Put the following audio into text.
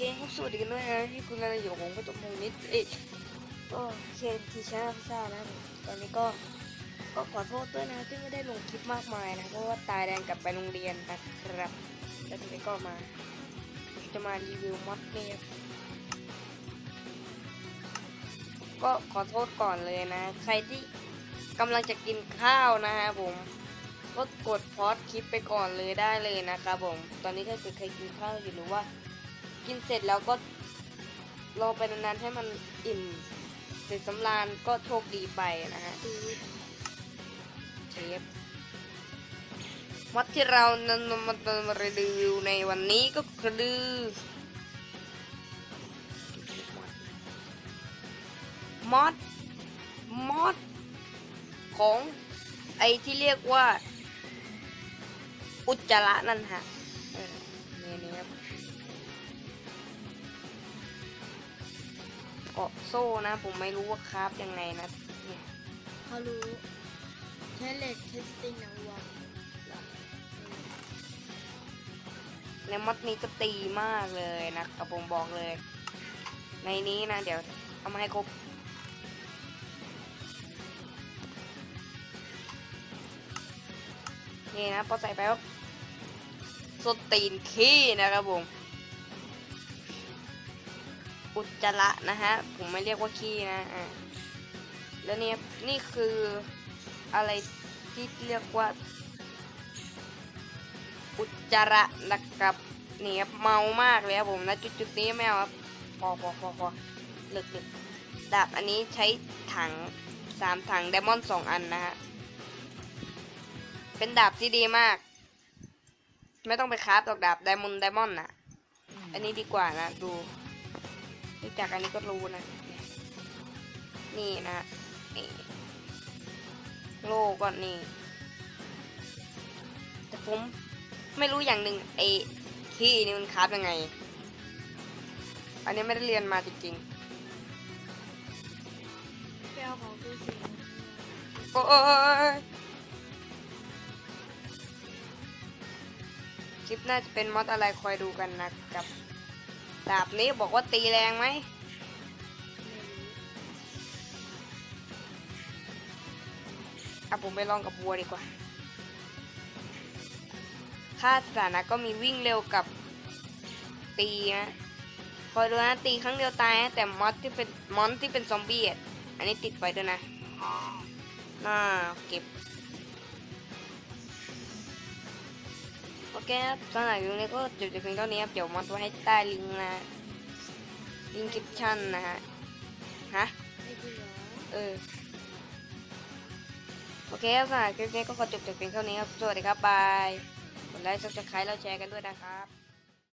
วัสดีกันด้วยนะที่คุณกำลังอยู่ผมก็จบในนิดเอ๊ะก็เคนทีชาพิซซ่านะตอนนี้ก็ก็ขอโทษด้วยนะที่ไม่ได้ลงคลิปมากมายนะเพราะว่าตายแดงกลับไปโรงเรียนนะครับแล้วทีนี้ก็มา จะมารีวิวมอดเนี่ยครับก็ขอโทษก่อนเลยนะ ใครที่กำลังจะกินข้าวนะฮะผมก็กดพอดคลิปไปก่อนเลยได้เลยนะครับผม ตอนนี้ถ้าเกิดใครกินข้าวอยู่หรือว่า กินเสร็จแล้วก็รอไปนานๆให้มันอิ่ม เสร็จสำราญก็โชคดีไปนะฮะเชฟวัดที่เรานำมามารีวิวในวันนี้ก็คือมอดมอดของไอที่เรียกว่า อุจจาระนั่นฮะาะโซ่นะ ผมไม่รู้ว่าคราฟยังไงนะเนี่ยเขารู้ใช้เหล็กเทสติ้งหนังวัวในมอดนี้ก็ตีมากเลยนะครับผมบอกเลย ในนี้นะ เดี๋ยวเอามาให้ครบนี่นะพอใส่ไปแล้วสดตีนขี้นะครับผม อุจจาระนะฮะ ผมไม่เรียกว่าขี้นะอ่าแล้วเนี่ยนี่คืออะไรที่เรียกว่า อุจจาระนะครับนี่ครับเมามากเลยครับผมนะจุดๆนี้ไม่เอาครับพอพอพอพอเลิกเลิกดาบอันนี้ใช้ถังสามถังไดมอนด์สองอันนะฮะเป็นดาบที่ดีมาก ไม่ต้องไปคราฟดอกดาบไดมอนด์ไดมอนด์น่ะอันนี้ดีกว่านะดู ดูจากอันนี้ก็รู้นะ นี่นะนี่โลก็นี่ แต่ผมไม่รู้อย่างหนึ่งไอ้ขี้นี่มันคราฟยังไง อันนี้ไม่ได้เรียนมาจริงแก้วของตู้สีๆโอ้ยคลิปน่าจะเป็นมอดอะไรคอยดูกันนะครับ ดาบนี้บอกว่าตีแรงไหมอะผมไปลองกับวัวดีกว่า ค่าสถานะก็มีวิ่งเร็วกับตีนะคอยดูนะตีครั้งเดียวตายนะแต่มอสที่เป็นมอนที่เป็นซอมบี้อันนี้ติดไฟด้วยนะน่าเก็บ อเคครับสำหรับวิดีโอนี้ก็จบจะเพียงเท่านี้ครับเดี๋ยวมอสไว้ให้ใต้ลิงก์นะลิงก์คลิปชั่นนะฮะฮะไม่จริงเหรอเออโอเคครับสำหรับคลิปนี้ก็ขอจบแต่เพียงเท่านี้ครับสวัสดีครับบายกดไลค์ซับสไครต์แล้วแชร์กันด้วยนะครับ